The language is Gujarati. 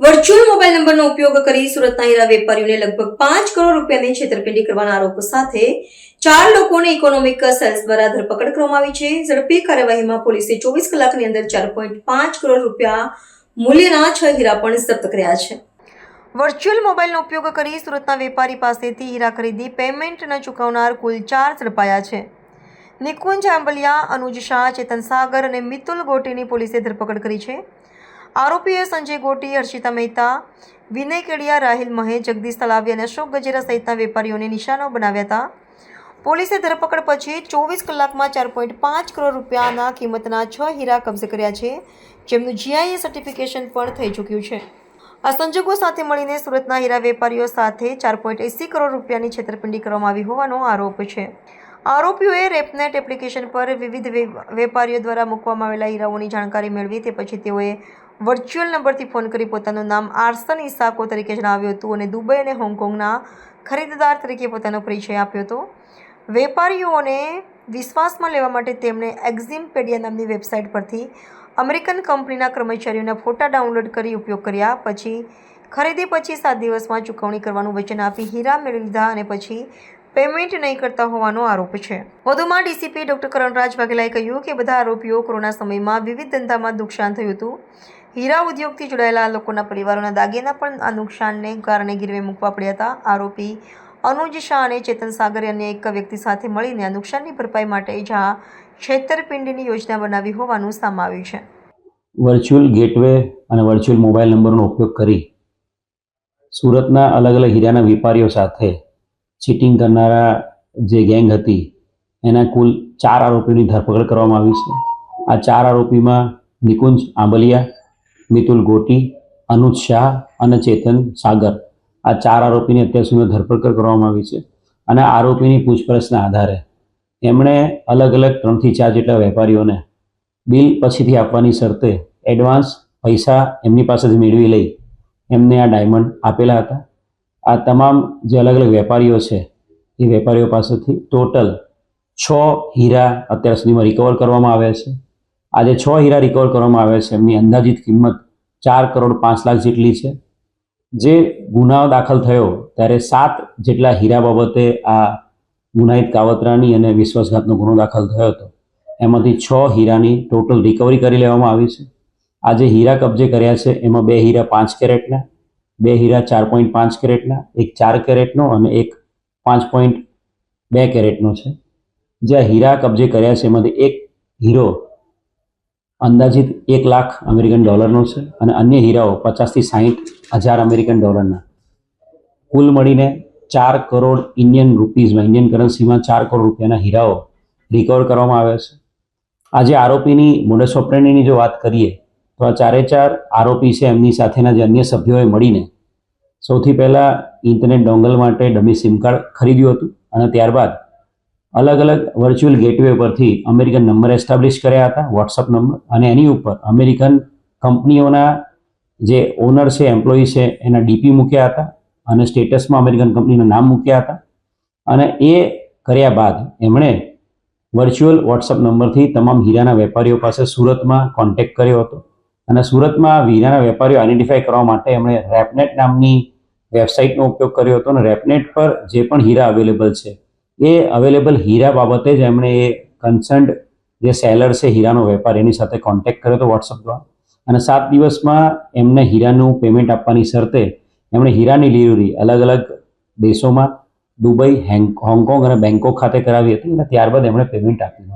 વર્ચ્યુઅલ મોબાઈલ નંબરનો ઉપયોગ કરી સુરતના હીરા વેપારીઓને લગભગ પાંચ કરોડ રૂપિયાની છેતરપિંડી કરવાના આરોપ સાથે ચાર લોકોને ઇકોનોમિક સેલ્સ દ્વારા ધરપકડ કરવામાં આવી છે. ઝડપી કાર્યવાહીમાં પોલીસે ચોવીસ કલાકની અંદર ચાર પોઈન્ટ પાંચ કરોડ રૂપિયા મૂલ્યના છ હીરા પણ જપ્ત કર્યા છે. વર્ચ્યુઅલ મોબાઈલનો ઉપયોગ કરી સુરતના વેપારી પાસેથી હીરા ખરીદી પેમેન્ટ ન ચૂકવનાર કુલ ચાર ઝડપાયા છે. નિકુંજ આંબલિયા, અનુજ શાહ, ચેતન સાગર અને મિતુલ ગોટીની પોલીસે ધરપકડ કરી છે. આરોપીએ સંજય ગોટી, હર્ષિતા મહેતા, વિનય કેડિયા, રાહિલ મહે જગદીશ તલાવી અને અશોક ગજેરા સહિતના વેપારીઓને નિશાનો બનાવ્યા હતા. પોલીસે ધરપકડ પછી ચોવીસ કલાકમાં ચાર પોઈન્ટ પાંચ કરોડ રૂપિયાના કિંમતના છ હીરા કબજે કર્યા છે, જેમનું જીઆઈએ સર્ટિફિકેશન પણ થઈ ચૂક્યું છે. આ સંજોગો સાથે મળીને સુરતના હીરા વેપારીઓ સાથે ચાર પોઈન્ટ એંસી કરોડ રૂપિયાની છેતરપિંડી કરવામાં આવી હોવાનો આરોપ છે. આરોપીઓએ રેપનેટ એપ્લિકેશન પર વિવિધ વેપારીઓ દ્વારા મૂકવામાં આવેલા હીરાઓની જાણકારી મેળવી તે પછી તેઓએ વર્ચ્યુઅલ નંબરથી ફોન કરી પોતાનું નામ આર્સન ઇસાકો તરીકે જણાવ્યું હતું અને દુબઈ અને હોંગકોંગના ખરીદદાર તરીકે પોતાનો પરિચય આપ્યો હતો. વેપારીઓને વિશ્વાસમાં લેવા માટે તેમણે એક્ઝિમપેડિયા નામની વેબસાઇટ પરથી અમેરિકન કંપનીના કર્મચારીઓના ફોટા ડાઉનલોડ કરી ઉપયોગ કર્યા, પછી ખરીદી પછી સાત દિવસમાં ચૂકવણી કરવાનું વચન આપી હીરા મેળવી લીધા અને પછી પેમેન્ટ નહીં કરતા હોવાનો આરોપ છે. વધુમાં ડીસીપી ડોક્ટર કરણરાજ વાઘેલાએ કહ્યું કે બધા આરોપીઓ કોરોના સમયમાં વિવિધ ધંધામાં નુકસાન થયું હતું. હીરા ઉદ્યોગથી જોડાયેલા લોકોના પરિવારોના દાગીના પણ આ નુકસાનને કારણે ગીરવે મૂકવા પડ્યા હતા. આરોપી અનુજ શાહ અને ચેતન સાગરે અન્ય એક વ્યક્તિ સાથે મળીને આ નુકસાનની ભરપાઈ માટે જ્યાં છેતરપિંડીની યોજના બનાવી હોવાનું સામે આવ્યું છે. વર્ચ્યુઅલ ગેટવે અને વર્ચ્યુઅલ મોબાઈલ નંબરનો ઉપયોગ કરી સુરતના અલગ અલગ હીરાના વેપારીઓ સાથે ચીટિંગ કરનારા જે ગેંગ હતી, એના કુલ ચાર આરોપીની ધરપકડ કરવામાં આવી છે. આ ચાર આરોપીમાં નિકુંજ આંબલિયા, મિતુલ ગોટી, અનુજ શાહ અને ચેતન સાગર આ ચાર આરોપીની અત્યાર સુધી ધરપકડ કરવામાં આવી છે અને આરોપીની પૂછપરછના આધારે એમણે અલગ અલગ ત્રણથી ચાર જેટલા વેપારીઓને બિલ પછીથી આપવાની શરતે એડવાન્સ પૈસા એમની પાસેથી મેળવી લઈ એમને આ ડાયમંડ આપેલા હતા. આ તમામ જે અલગ અલગ વેપારીઓ છે, એ વેપારીઓ પાસેથી ટોટલ છ હીરા અત્યાર સુધીમાં રિકવર કરવામાં આવ્યા છે. આજે છ હીરા રિકવર કરવામાં આવ્યા છે, એમની અંદાજિત કિંમત ચાર કરોડ પાંચ લાખ જેટલી છે. જે ગુનાઓ દાખલ થયો, ત્યારે સાત જેટલા હીરા બાબતે આ ગુનાહિત કાવતરાની અને વિશ્વાસઘાતનો ગુનો દાખલ થયો હતો. એમાંથી છ હીરાની ટોટલ રિકવરી કરી લેવામાં આવી છે. આજે હીરા કબજે કર્યા છે, એમાં બે હીરા પાંચ કેરેટના બે હીરા ચાર પોઈન્ટ પાંચ કેરેટના, એક ચાર કેરેટનો અને એક પાંચ પોઈન્ટ બે કેરેટનો છે. જે હીરા કબજે કર્યા છે એમાંથી એક હીરો અંદાજિત એક લાખ અમેરિકન ડોલરનો છે અને અન્ય હીરાઓ પચાસથી સાહીઠ હજાર અમેરિકન ડોલરના. કુલ મળીને ચાર કરોડ ઇન્ડિયન રૂપીઝમાં, ઇન્ડિયન કરન્સીમાં ચાર કરોડ રૂપિયાના હીરાઓ રિકવર કરવામાં આવ્યા છે. આજે આરોપીની, મોડસ ઓપરેન્ડીની જો વાત કરીએ તો આ ચારે ચાર આરોપી છે, એમની સાથેના જે અન્ય સભ્યોએ મળીને સૌથી પહેલાં ઇન્ટરનેટ ડોંગલ માટે ડમી સિમ કાર્ડ ખરીદ્યું હતું અને ત્યારબાદ અલગ અલગ વર્ચ્યુઅલ ગેટવે પરથી અમેરિકન નંબર એસ્ટાબ્લિશ કર્યા હતા વોટ્સઅપ નંબર અને એની ઉપર અમેરિકન કંપનીઓના જે ઓનર છે એમ્પ્લોયી છે, એના ડીપી મૂક્યા હતા અને સ્ટેટસમાં અમેરિકન કંપનીના નામ મૂક્યા હતા. અને એ કર્યા બાદ એમણે વર્ચ્યુઅલ વોટ્સઅપ નંબરથી તમામ હીરાના વેપારીઓ પાસે સુરતમાં કોન્ટેક્ટ કર્યો હતો. અને સુરતમાં હીરાના વેપારીઓ આઈડેન્ટિફાય કરવા માટે એમણે રેપનેટ નામની વેબસાઇટનો ઉપયોગ કર્યો હતો અને રેપનેટ પર જે પણ હીરા અવેલેબલ છે, એ અવેલેબલ હીરા બાબતે જ એમણે એ કન્સર્ન્ડ જે સેલર છે હીરાનો વેપાર, એની સાથે કોન્ટેક્ટ કર્યો હતો વોટ્સઅપ દ્વારા. અને સાત દિવસમાં એમને હીરાનું પેમેન્ટ આપવાની શરતે એમણે હીરાની ડિલિવરી અલગ અલગ દેશોમાં, દુબઈ, હેંગ, હોંગકોંગ અને બેંકોક ખાતે કરાવી હતી અને ત્યારબાદ એમણે પેમેન્ટ આપ્યું